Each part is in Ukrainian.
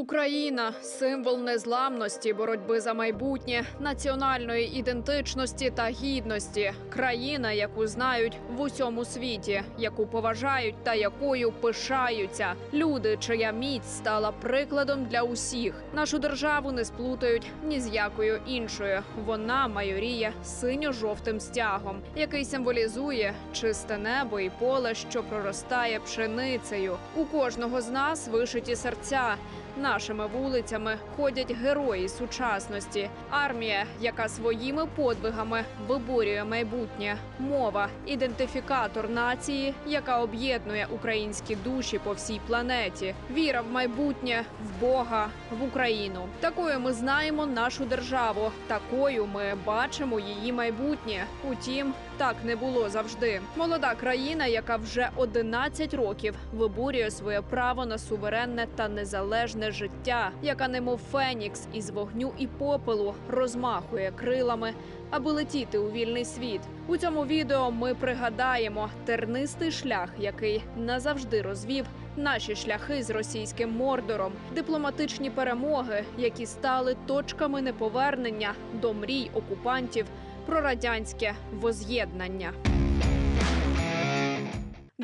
Україна символ незламності, боротьби за майбутнє, національної ідентичності та гідності. Країна, яку знають в усьому світі, яку поважають та якою пишаються. Люди, чия міць стала прикладом для усіх. Нашу державу не сплутають ні з якою іншою. Вона майоріє синьо-жовтим стягом, який символізує чисте небо і поле, що проростає пшеницею. У кожного з нас вишиті серця. Нашими вулицями ходять герої сучасності. Армія, яка своїми подвигами виборює майбутнє, мова, ідентифікатор нації, яка об'єднує українські душі по всій планеті. Віра в майбутнє, в Бога, в Україну. Такою ми знаємо нашу державу. Такою ми бачимо її майбутнє. Утім, так не було завжди. Молода країна, яка вже 11 років виборює своє право на суверенне та незалежне життя, яка немов фенікс із вогню і попелу розмахує крилами, аби летіти у вільний світ. У цьому відео ми пригадаємо тернистий шлях, який назавжди розвів наші шляхи з російським мордором, дипломатичні перемоги, які стали точками неповернення до мрій окупантів про радянське воз'єднання.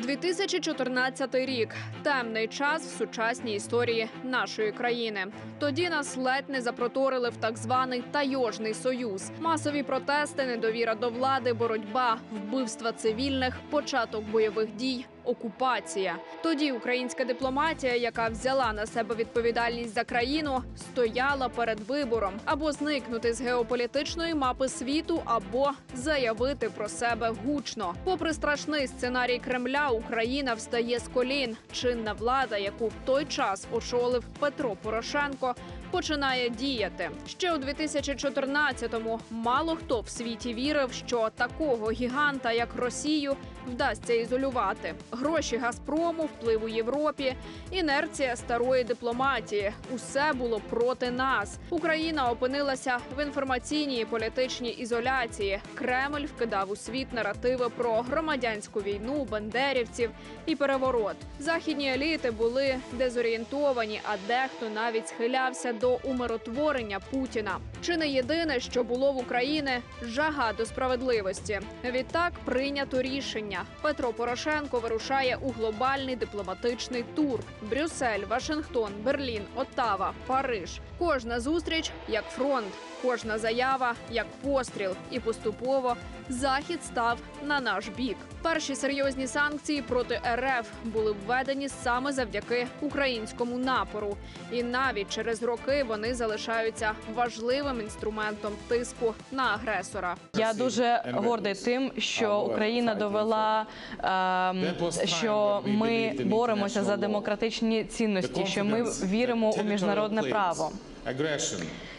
2014 рік темний час в сучасній історії нашої країни. Тоді нас ледь не запроторили в так званий тайожний союз. Масові протести, недовіра до влади, боротьба, вбивства цивільних, початок бойових дій. Окупація тоді українська дипломатія, яка взяла на себе відповідальність за країну, стояла перед вибором або зникнути з геополітичної мапи світу, або заявити про себе гучно. Попри страшний сценарій Кремля, Україна встає з колін. Чинна влада, яку в той час очолив Петро Порошенко, починає діяти. Ще у 2014-му мало хто в світі вірив, що такого гіганта, як Росію, вдасться ізолювати. Гроші Газпрому, вплив у Європі, інерція старої дипломатії. Усе було проти нас. Україна опинилася в інформаційній і політичній ізоляції. Кремль вкидав у світ наративи про громадянську війну, бандерівців і переворот. Західні еліти були дезорієнтовані, а дехто навіть схилявся до умиротворення Путіна. Чи не єдине, що було в Україні жага до справедливості? Відтак прийнято рішення. Петро Порошенко вирушає у глобальний дипломатичний тур: Брюссель, Вашингтон, Берлін, Оттава, Париж. Кожна зустріч як фронт, кожна заява як постріл. І поступово захід став на наш бік. Перші серйозні санкції проти РФ були введені саме завдяки українському напору, і навіть через роки вони залишаються важливим інструментом тиску на агресора. Я дуже гордий тим, що Україна довела, ем, що ми боремося за демократичні цінності, що ми віримо у міжнародне право,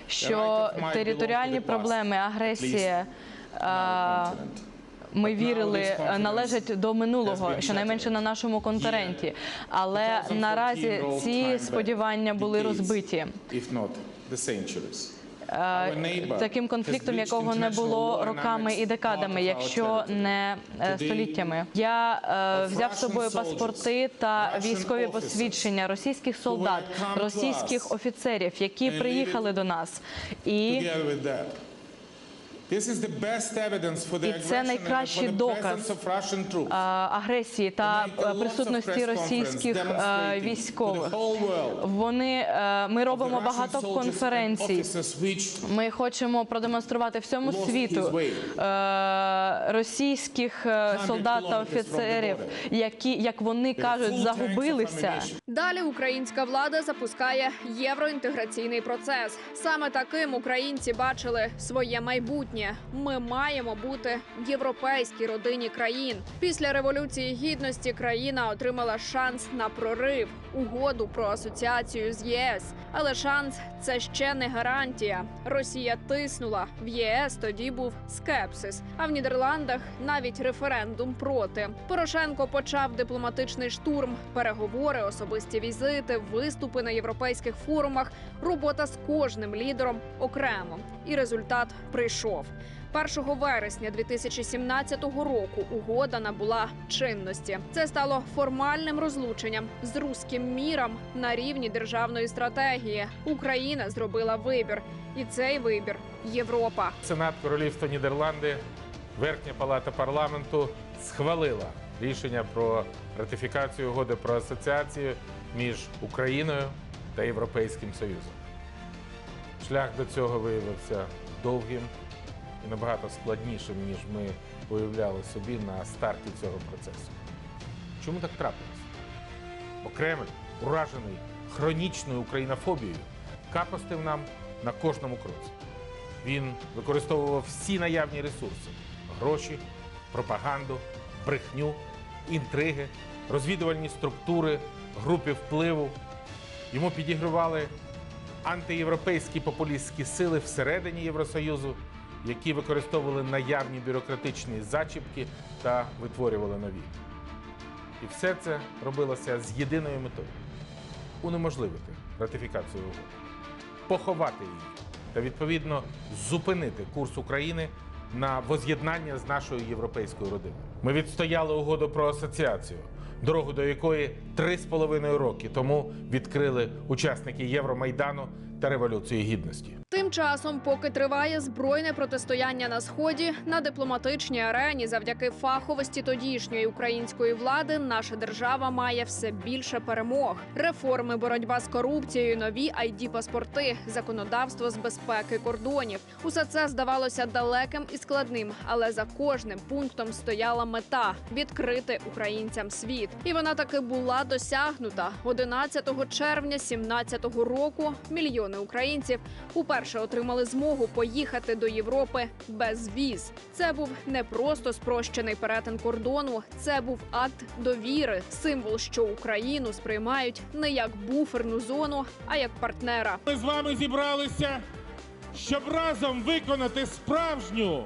що територіальні проблеми, агресія. Ми вірили, е, належать до минулого, щонайменше на нашому континенті. Але наразі ці сподівання були розбиті таким конфліктом, якого не було роками і декадами, якщо не е, століттями. Я е, взяв з собою паспорти та військові посвідчення російських солдат, російських офіцерів, які приїхали до нас, і І це найкращий доказ агресії та присутності російських військових. Вони е, ми робимо багато конференцій. Ми хочемо продемонструвати всьому світу е, російських е, солдат та офіцерів, які, як вони кажуть, загубилися. Далі українська влада запускає євроінтеграційний процес. Саме таким українці бачили своє майбутнє. Ми маємо бути в європейській родині країн. Після революції гідності країна отримала шанс на прорив, угоду про асоціацію з ЄС. Але шанс це ще не гарантія. Росія тиснула в ЄС. Тоді був скепсис. А в Нідерландах навіть референдум проти. Порошенко почав дипломатичний штурм, переговори, особисті візити, виступи на європейських форумах, робота з кожним лідером окремо. І результат прийшов. 1 вересня 2017 року угода набула чинності. Це стало формальним розлученням з руським міром на рівні державної стратегії. Україна зробила вибір, і цей вибір Європа. Сенат Королівства Нідерланди, Верхня палата парламенту схвалила рішення про ратифікацію угоди про асоціацію між Україною та Європейським Союзом. Шлях до цього виявився довгим і набагато складнішим, ніж ми уявляли собі на старті цього процесу. Чому так трапилось? Бо Кремль, уражений хронічною українофобією, капостив нам на кожному кроці. Він використовував всі наявні ресурси: гроші, пропаганду, брехню, інтриги, розвідувальні структури, групи впливу. Йому підігрували антиєвропейські популістські сили всередині Євросоюзу, які використовували наявні бюрократичні зачіпки та витворювали нові. І все це робилося з єдиною метою унеможливити ратифікацію угоди, поховати її та відповідно зупинити курс України на воз'єднання з нашою європейською родиною. Ми відстояли угоду про асоціацію, дорогу до якої три з половиною роки тому відкрили учасники Євромайдану та Революції Гідності. Тим часом, поки триває збройне протистояння на сході, на дипломатичній арені, завдяки фаховості тодішньої української влади, наша держава має все більше перемог: реформи, боротьба з корупцією, нові id паспорти, законодавство з безпеки кордонів. Усе це здавалося далеким і складним, але за кожним пунктом стояла мета відкрити українцям світ. І вона таки була досягнута 11 червня 17 року. Мільйони українців уперше отримали змогу поїхати до Європи без віз. Це був не просто спрощений перетин кордону, це був акт довіри, символ, що Україну сприймають не як буферну зону, а як партнера. Ми з вами зібралися, щоб разом виконати справжню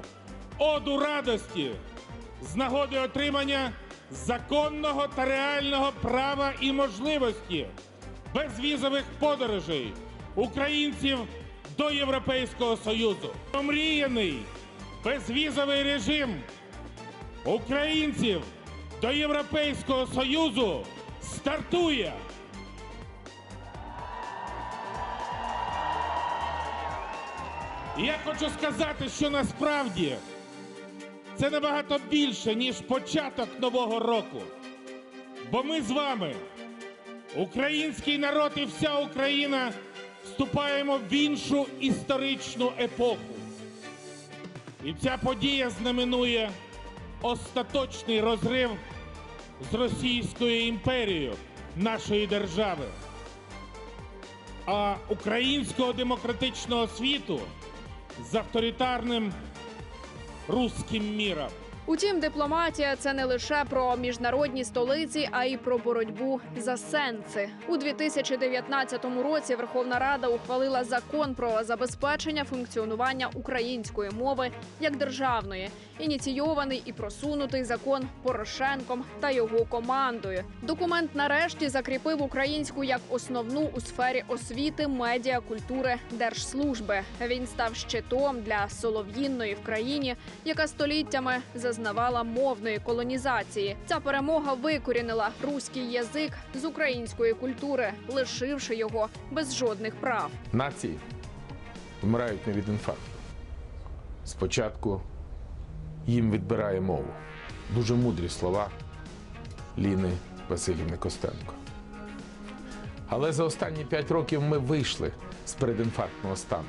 оду радості з нагоди отримання законного та реального права і можливості безвізових подорожей українців до Європейського Союзу. Омріяний безвізовий режим українців до Європейського Союзу стартує. Я хочу сказати, що насправді це набагато більше, ніж початок нового року. Бо ми з вами, український народ і вся Україна, вступаємо в іншу історичну епоху. І ця подія знаменує остаточний розрив з Російською імперією нашої держави а українського демократичного світу з авторитарним руським міром. Утім, дипломатія це не лише про міжнародні столиці, а й про боротьбу за сенси. У 2019 році Верховна Рада ухвалила закон про забезпечення функціонування української мови як державної, ініційований і просунутий закон Порошенком та його командою. Документ нарешті закріпив українську як основну у сфері освіти, медіа, культури, держслужби. Він став щитом для солов'їнної в країні, яка століттями зазнавала мовної колонізації. Ця перемога викорінила руський язик з української культури, лишивши його без жодних прав. Нації вмирають не від інфаркту. Спочатку їм відбирає мову. Дуже мудрі слова Ліни Васильівни Костенко. Але за останні п'ять років ми вийшли з передінфарктного стану.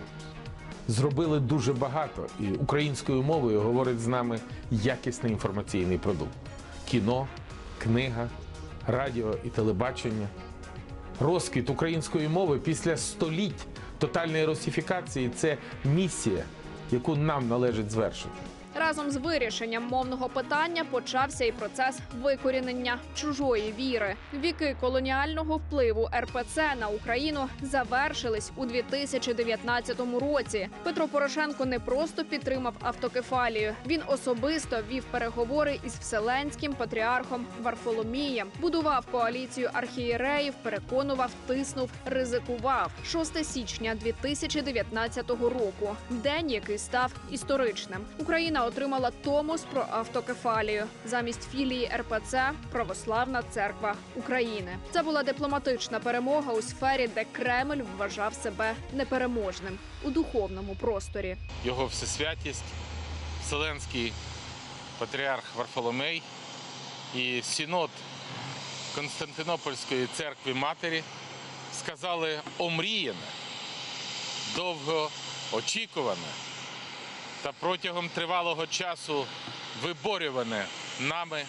Зробили дуже багато, і українською мовою говорить з нами якісний інформаційний продукт: кіно, книга, радіо і телебачення. Розквіт української мови після століть тотальної русифікації це місія, яку нам належить звершити. Разом з вирішенням мовного питання почався і процес викорінення чужої віри. Віки колоніального впливу РПЦ на Україну завершились у 2019 році. Петро Порошенко не просто підтримав автокефалію. Він особисто вів переговори із вселенським патріархом Варфоломієм, будував коаліцію архієреїв, переконував, тиснув, ризикував. 6 січня 2019 року. День, який став історичним. Україна отримала томос про автокефалію замість філії РПЦ Православна Церква України. Це була дипломатична перемога у сфері, де Кремль вважав себе непереможним у духовному просторі. Його всесвятість, Вселенський патріарх Варфоломей і Сінод Константинопольської церкви Матері сказали омріяне, довго очікуване та протягом тривалого часу виборюване нами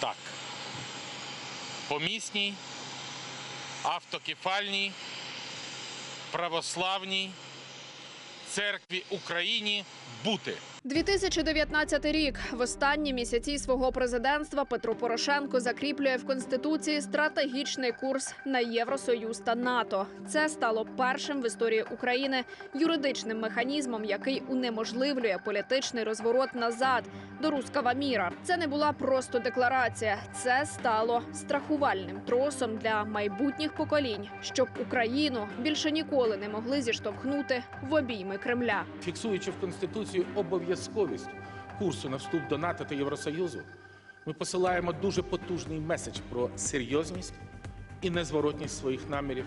так. Помісній, автокефальній, православній церкві Україні бути. 2019 рік в останні місяці свого президентства Петро Порошенко закріплює в конституції стратегічний курс на Євросоюз та НАТО. Це стало першим в історії України юридичним механізмом, який унеможливлює політичний розворот назад до рускава міра. Це не була просто декларація, це стало страхувальним тросом для майбутніх поколінь, щоб Україну більше ніколи не могли зіштовхнути в обійми Кремля. Фіксуючи в Конституцію обов'язковість курсу на вступ до НАТО та Євросоюзу, ми посилаємо дуже потужний меседж про серйозність і незворотність своїх намірів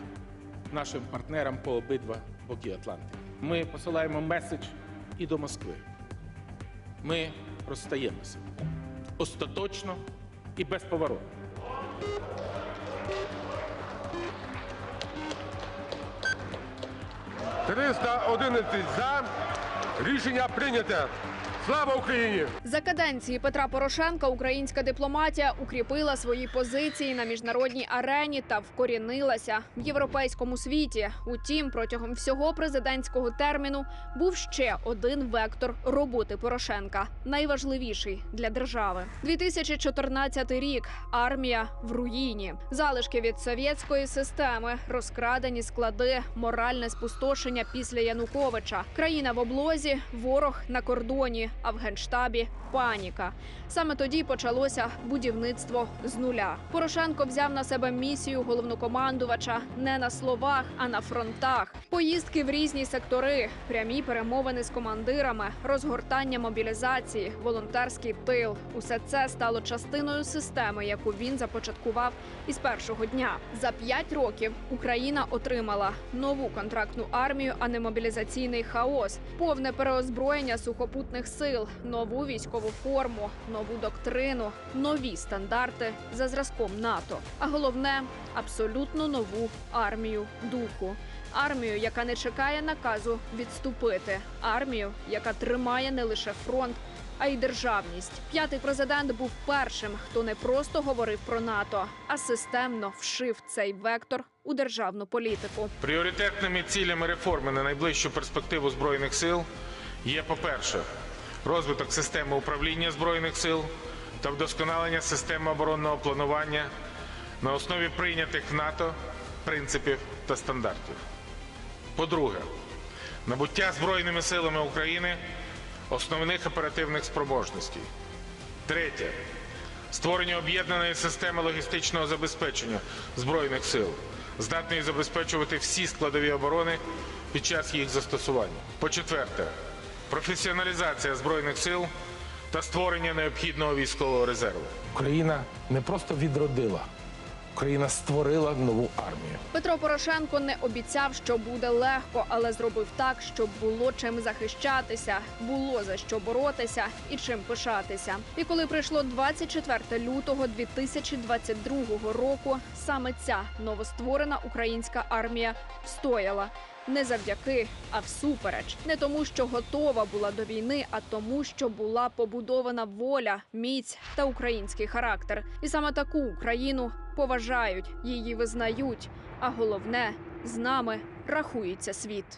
нашим партнерам по обидва боки Атлантики. Ми посилаємо меседж і до Москви. Ми розстаємося остаточно і безповоротно. – 311 за. Рішення прийняте. Слава Україні! За каденції Петра Порошенка українська дипломатія укріпила свої позиції на міжнародній арені та вкорінилася в європейському світі. Утім, протягом всього президентського терміну був ще один вектор роботи Порошенка, найважливіший для держави. 2014 рік. Армія в руїні, залишки від совєтської системи, розкрадені склади, моральне спустошення після Януковича, країна в облозі, ворог на кордоні, а в генштабі паніка. Саме тоді почалося будівництво з нуля. Порошенко взяв на себе місію головнокомандувача не на словах, а на фронтах. Поїздки в різні сектори, прямі перемовини з командирами, розгортання мобілізації, волонтерський тил. Усе це стало частиною системи, яку він започаткував із першого дня. За п'ять років Україна отримала нову контрактну армію, а не мобілізаційний хаос, повне переозброєння сухопутних сил, нову військову форму, нову доктрину, нові стандарти за зразком НАТО. А головне абсолютно нову армію духу. Армію, яка не чекає наказу відступити, армію, яка тримає не лише фронт, а й державність. П'ятий президент був першим, хто не просто говорив про НАТО, а системно вшив цей вектор у державну політику. Пріоритетними цілями реформи на найближчу перспективу збройних сил є, по-перше, розвиток системи управління збройних сил та вдосконалення системи оборонного планування на основі прийнятих в НАТО принципів та стандартів. По-друге, набуття збройними силами України основних оперативних спроможностей. Третє створення об'єднаної системи логістичного забезпечення збройних сил, здатної забезпечувати всі складові оборони під час їх застосування. По-четверте, професіоналізація збройних сил та створення необхідного військового резерву. Україна не просто відродила, Україна створила нову армію. Петро Порошенко не обіцяв, що буде легко, але зробив так, щоб було чим захищатися, було за що боротися і чим пишатися. І коли прийшло 24 лютого 2022 року, саме ця новостворена українська армія встояла. Не завдяки, а всупереч, не тому, що готова була до війни, а тому, що була побудована воля, міць та український характер. І саме таку Україну поважають, її визнають. А головне, з нами рахується світ.